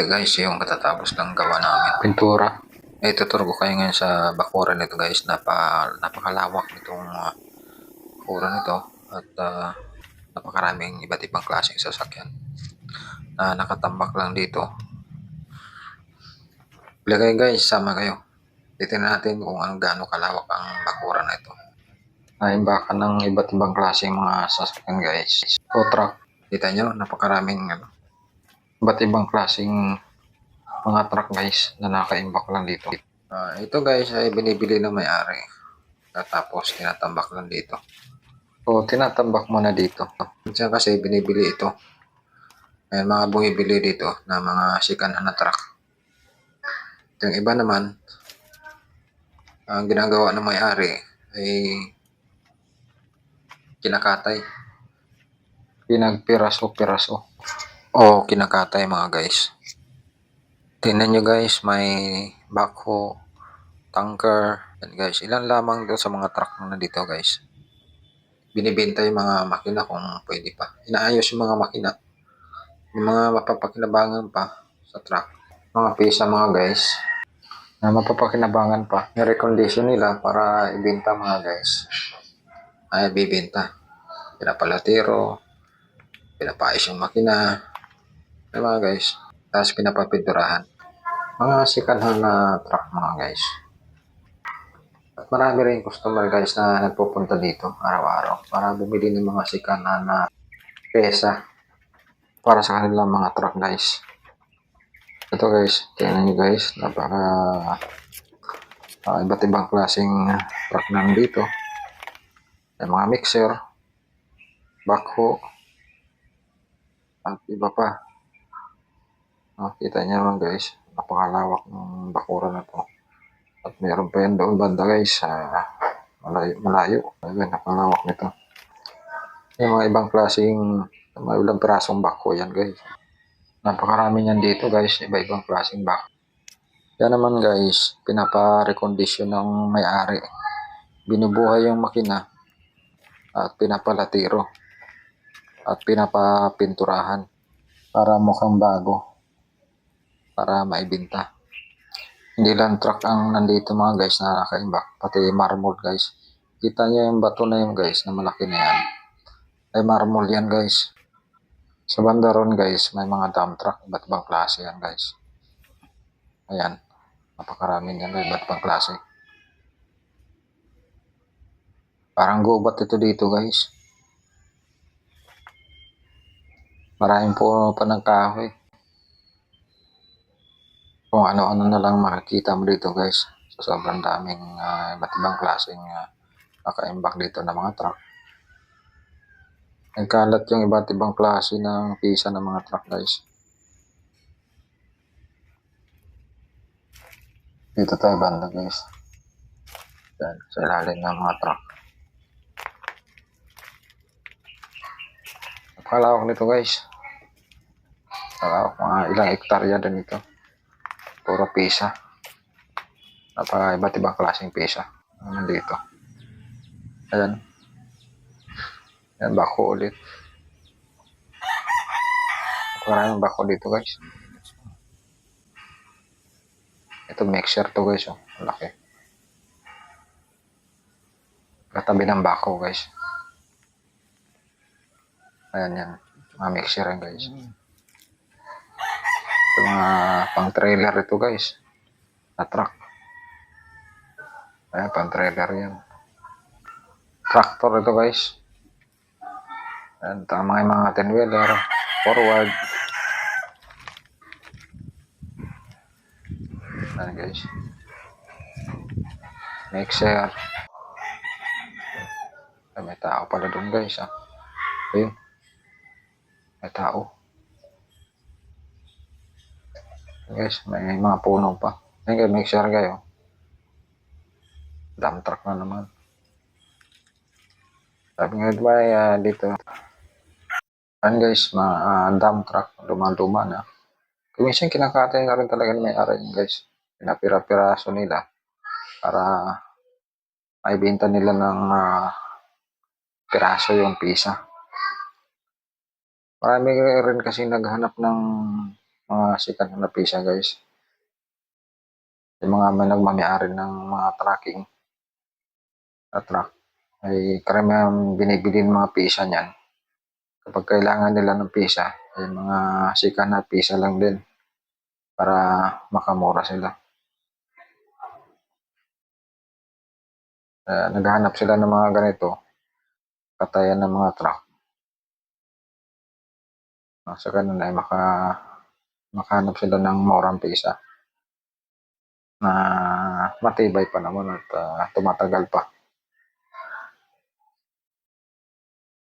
Ito guys, yung katatapos lang gawa namin. Pintura. Eh, tuturo ko kayo ngayon sa bakuran nito guys. Napa, napakalawak nitong uh, nito. At ah, napakaraming iba't ibang klaseng sasakyan. Na nakatambak lang dito. Bila kayo guys, sama kayo. Titignan natin kung anong gaano kalawak ang bakuran na ito. Naimbakan ng iba't ibang klaseng mga sasakyan guys. O truck. Kita nyo, napakaraming ano, iba't ibang klaseng mga truck guys na nakaimbak lang dito. Ah, ito guys ay binibili ng may-ari. Tapos tinatambak lang dito. O tinatambak mo na dito. Minsan kasi binibili ito. May mga bumibili dito na mga sikanhan na truck. Ito yung iba naman, ang ginagawa ng may-ari ay kinakatay. Pinagpiraso-piraso. O kinakatay mga guys. Tingnan nyo guys, may backhoe, tanker, yan guys. Ilan lamang doon sa mga truck na nandito guys. Binibenta yung mga makina kung pwede pa. Inaayos yung mga makina. Yung mga mapapakinabangan pa sa truck. Mga pisa mga guys na mapapakinabangan pa. Yung recondition nila para ibenta mga guys. Ay, bibenta. Pinapalatiro, pinapayos yung makina. Ay mga guys. Tapos pinapapinturahan. Mga sikanhan na truck mga guys. At marami rin customer guys na nagpupunta dito araw-araw para bumili ng mga sikanhan na pesa para sa kanilang mga truck guys. Ito guys, tingnan nyo guys, napaka ah, iba't ibang klaseng truck na nandito. May mga mixer, backhoe, at iba pa. Ah, kita niyo naman guys, napakalawak ng bakura na to. At meron pa yan doon banda guys, sa malayo. malayo. Ayun, napakalawak nito. Yung mga ibang klaseng, mga ilang pirasong bako yan guys. Napakarami niyan dito guys, iba-ibang klaseng bako. Yan naman guys, pinapa-recondition ng may-ari. Binubuhay yung makina at pinapalatiro at pinapapinturahan para mukhang bago para maibenta. Hindi lang truck ang nandito mga guys na nakaimbak, pati marmol guys. Kita niyo yung bato na yun guys, na malaki na yan. Ay marmol yan guys. Sa banda ron guys, may mga dump truck, iba't ibang klase yan guys. Ayan, napakarami yan guys, iba't ibang klase. Parang gubat ito dito guys. Maraming puno pa ng kahoy. Kung ano-ano na lang makikita mo dito guys. So, sobrang daming ah, iba't ibang klaseng uh, nakaimbak dito ng mga truck. Nagkalat yung iba't ibang klase ng pisa ng mga truck guys. Dito tayo banda guys. Yan, sa ilalim ng mga truck. Napakalawak nito guys. Napakalawak mga ilang hektarya din ito. Puro pisa. Napaka iba't ibang klaseng. Ang nandito. Ayan. Ayan, bako ulit. Maraming bako dito guys. Ito mixer to guys. Oh. Laki. Katabi ng bako guys. Ayan yan. Mga mixer yan guys. Ito mga pang trailer ito guys. Na truck. Ayan, pang trailer yan. Tractor ito guys. Ayan, tama yung mga 10 wheeler. Forward. Ayan guys. Mixer. Ay, may tao pala doon guys ah. Ayun. May tao. Guys, may mga puno pa. Ayun guys, make sure kayo. Dump truck na naman. Sabi nga diba ah, dito. Ayun guys, mga ah, dump truck. Luma-luma na. Kuminsan kinakatay na rin talaga ng may-ari yun, guys. Pinapira-piraso nila para maibenta nila ng ah, piraso yung pisa. Marami rin kasi naghanap ng mga sikat na pisa guys. Yung mga may nagmamayari ng mga tracking na truck ay karamihan binibili ng mga pisa niyan. Kapag kailangan nila ng pisa, ay mga sikat na pisa lang din para makamura sila. Kaya naghahanap sila ng mga ganito, katayan ng mga truck. Sa ganun ay maka, makahanap sila ng murang pisa na matibay pa naman at ah, tumatagal pa.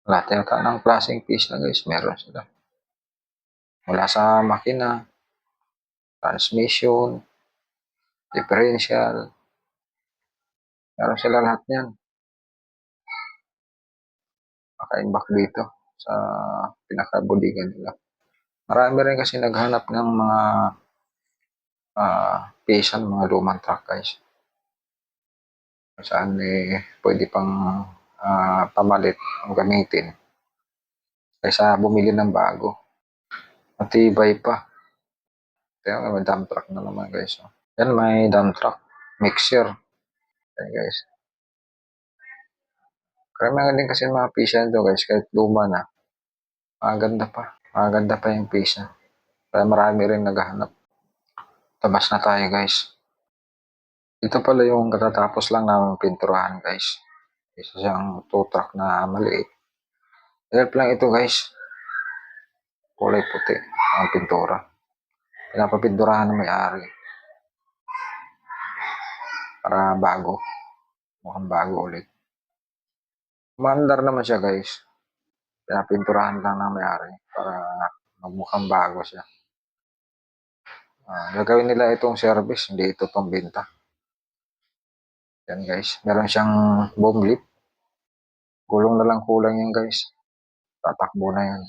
Lahat yata ng klaseng pisa guys, meron sila. Mula sa makina, transmission, differential, meron sila lahat yan. Maka-imbak dito sa pinakabudigan nila. Marami rin kasi naghanap ng mga ah pisa ng mga lumang truck guys. Saan eh, pwede pang ah, pamalit o gamitin kaysa bumili ng bago. Matibay pa. Kaya may dump truck na naman guys. oh. Yan may dump truck. Mixer. Yan guys. Karamihan din kasi mga pisa nito guys, kahit luma na. Maganda pa. Maganda pa yung pisa. Kaya marami rin naghahanap. Tabas na tayo guys. Ito pala yung katatapos lang namin pinturahan guys. Isa siyang tow truck na maliit. Help lang ito guys. Kulay puti ang pintura. Pinapapinturahan ng may-ari. Para bago. Mukhang bago ulit. Maandar naman siya guys. Pinapinturahan lang ng may-ari para magmukhang bago siya. Ah, gagawin nila itong service, hindi ito pambenta. Yan guys. Meron siyang boom lip. Gulong na lang kulang yan guys. Tatakbo na yan.